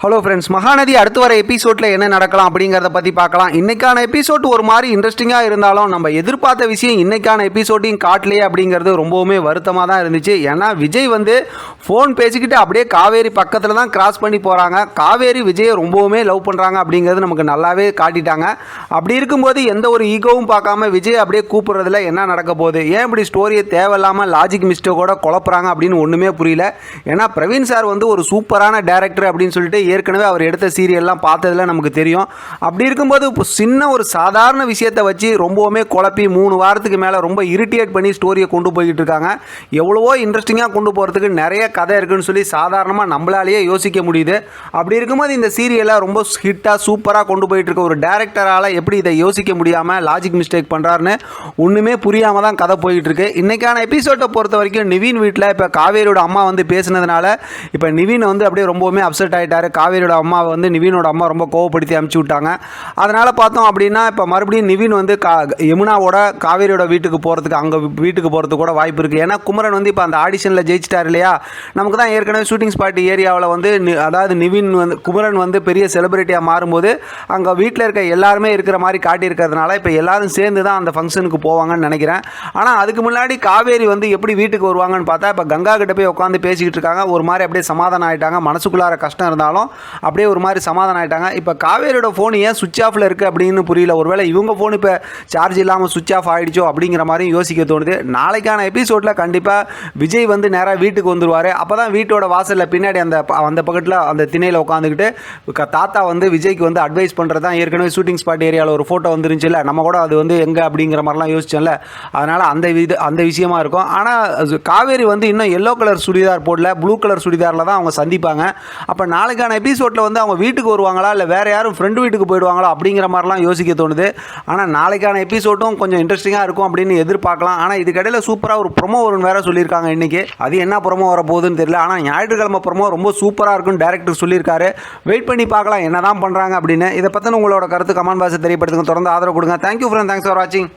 Hello friends Mahanadi அடுத்து வர எபிசோடில் என்ன நடக்கலாம் அப்படிங்கிறத பற்றி பார்க்கலாம். இன்னைக்கான எபிசோட் ஒரு மாதிரி இன்ட்ரெஸ்டிங்காக இருந்தாலும் நம்ம எதிர்பார்த்த விஷயம் இன்னைக்கான எபிசோட்டையும் காட்டலையே அப்படிங்கிறது ரொம்பவுமே வருத்தமாக தான் இருந்துச்சு. ஏன்னா விஜய் வந்து ஃபோன் பேசிக்கிட்டு அப்படியே காவேரி பக்கத்தில் தான் கிராஸ் பண்ணி போகிறாங்க காவேரி விஜயை ரொம்பவுமே லவ் பண்ணுறாங்க அப்படிங்கிறது நமக்கு நல்லாவே காட்டிட்டாங்க. அப்படி இருக்கும்போது எந்த ஒரு ஈகோவும் பார்க்காம விஜய் அப்படியே கூப்பிட்றதுல என்ன நடக்க போகுது? ஏன் இப்படி ஸ்டோரியை தேவையில்லாமல் லாஜிக் மிஸ்டேக்கோட குழப்புறாங்க அப்படின்னு ஒன்றுமே புரியல. ஏன்னா பிரவீன் சார் வந்து ஒரு சூப்பரான டேரக்டர் அப்படின்னு சொல்லிட்டு ஏற்கனவே அவர் எடுத்த சீரியல்லாம் பார்த்ததுல நமக்கு தெரியும். அப்படி இருக்கும்போது இப்போ சின்ன ஒரு சாதாரண விஷயத்தை வச்சு ரொம்பவுமே குழப்பி மூணு வாரத்துக்கு மேலே ரொம்ப இரிட்டேட் பண்ணி ஸ்டோரியை கொண்டு போய்கிட்டு இருக்காங்க. எவ்வளவோ இன்ட்ரெஸ்டிங்காக கொண்டு போகிறதுக்கு நிறைய கதை இருக்குன்னு சொல்லி சாதாரணமாக நம்மளாலேயே யோசிக்க முடியுது. அப்படி இருக்கும்போது இந்த சீரியலை ரொம்ப ஹிட்டாக சூப்பராக கொண்டு போயிட்டு இருக்க ஒரு டேரக்டரால் எப்படி இதை யோசிக்க முடியாமல் லாஜிக் மிஸ்டேக் பண்ணுறாருன்னு ஒன்றுமே புரியாமல் தான் கதை போயிட்டு இருக்கு. இன்னைக்கான எபிசோட்டை பொறுத்த வரைக்கும் நிவின் வீட்டில் இப்போ காவேரியோட அம்மா வந்து பேசுனதுனால இப்போ நிவின் வந்து அப்படியே ரொம்பவுமே அப்செட் ஆகிட்டாரு காவேரியோட அம்மாவை வந்து நிவினோட அம்மா ரொம்ப கோவப்படுத்தி அமுச்சு விட்டாங்க. அதனால் பார்த்தோம் அப்படின்னா இப்போ மறுபடியும் நிவின் வந்து கா யமுனாவோட காவேரியோட வீட்டுக்கு போகிறதுக்கு அங்கே வீட்டுக்கு போகிறதுக்கு கூட வாய்ப்பு இருக்குது ஏன்னா குமரன் வந்து இப்போ அந்த ஆடிஷனில் ஜெயிச்சிட்டார் இல்லையா? நமக்கு தான் ஏற்கனவே ஷூட்டிங் ஸ்பாட் ஏரியாவில் வந்து அதாவது நிவின் வந்து குமரன் வந்து பெரிய செலிபிரிட்டியாக மாறும்போது அங்கே வீட்டில் இருக்க எல்லாருமே இருக்கிற மாதிரி காட்டியிருக்கிறதுனால இப்போ எல்லாரும் சேர்ந்து தான் அந்த ஃபங்க்ஷனுக்கு போவாங்கன்னு நினைக்கிறேன். ஆனால் அதுக்கு முன்னாடி காவேரி வந்து எப்படி வீட்டுக்கு வருவாங்கன்னு பார்த்தா இப்போ கங்கா கிட்ட போய் உட்காந்து பேசிக்கிட்டு இருக்காங்க. ஒரு மாதிரி அப்படியே சமாதானம் ஆகிட்டாங்க மனசுக்குள்ளார கஷ்டம் இருந்தாலும் அப்படியே ஒரு மாதிரி சமாதானம் ஆயிட்டாங்க. இப்போ காவேரியோட ஃபோன் ஏன் சுவிட்ச் ஆஃபில் இருக்குது அப்படின்னு புரியல. ஒருவேளை இவங்க ஃபோன் இப்போ சார்ஜ் இல்லாமல் சுவிட்ச் ஆஃப் ஆகிடுச்சோ அப்படிங்கிற மாதிரியும் யோசிக்க தோணுது. நாளைக்கான எபிசோடில் கண்டிப்பாக விஜய் வந்து நேராக வீட்டுக்கு வந்துருவார். அப்போ தான் வீட்டோட வாசலில் பின்னாடி அந்த அந்த பக்கத்தில் அந்த திணையில் உட்காந்துக்கிட்டு தாத்தா வந்து விஜய்க்கு வந்து அட்வைஸ் பண்ணுறது தான் ஏற்கனவே ஷூட்டிங் ஸ்பாட் ஏரியாவில் ஒரு ஃபோட்டோ வந்துருந்துச்சுல்ல. நம்ம கூட அது வந்து எங்கே அப்படிங்கிற மாதிரிலாம் யோசிச்சோம்ல. அதனால் அந்த இது அந்த விஷயமா இருக்கும். ஆனால் காவேரி வந்து இன்னும் எல்லோ கலர் சுடிதார் போடல. ப்ளூ கலர் சுடிதாரில் தான் அவங்க சந்திப்பாங்க. அப்போ நாளைக்கான எபிசோடில் வந்து அவங்க வீட்டுக்கு வருவாங்களா? இல்லை வேறு யாரும் ஃப்ரெண்டு வீட்டுக்கு போயிடுவாங்களா? அப்படிங்கிற மாதிரிலாம் யோசிக்க தோணுது. ஆனால் நாளைக்கான எபிசோட்டும் கொஞ்சம் இன்ட்ரெஸ்டிங்காக இருக்கும் அப்படின்னு எதிர்பார்க்கலாம். ஆனால் இதுக்கடையில் சூப்பராக ஒரு ப்ரொமோ வரும்னு வேறு சொல்லியிருக்காங்க இன்றைக்கி அது என்ன ப்ரொமோ வர போகுதுன்னு தெரியல. ஆனால் ஞாயிற்றுக்கிழமை ப்ரொமோ ரொம்ப சூப்பராக இருக்கும்னு டேரக்டர் சொல்லியிருக்காரு. வெயிட் பண்ணி பார்க்கலாம் என்ன தான் பண்ணுறாங்க அப்படின்னு. இதை பற்றின உங்களோட கருத்து கமெண்ட் பாக்ஸை தெரியப்படுத்துங்க. தொடர்ந்து ஆதரவு கொடுங்க. தேங்க்யூ ஃப்ரெண்ட் தேங்க்ஸ் ஃபார் வாட்சிங்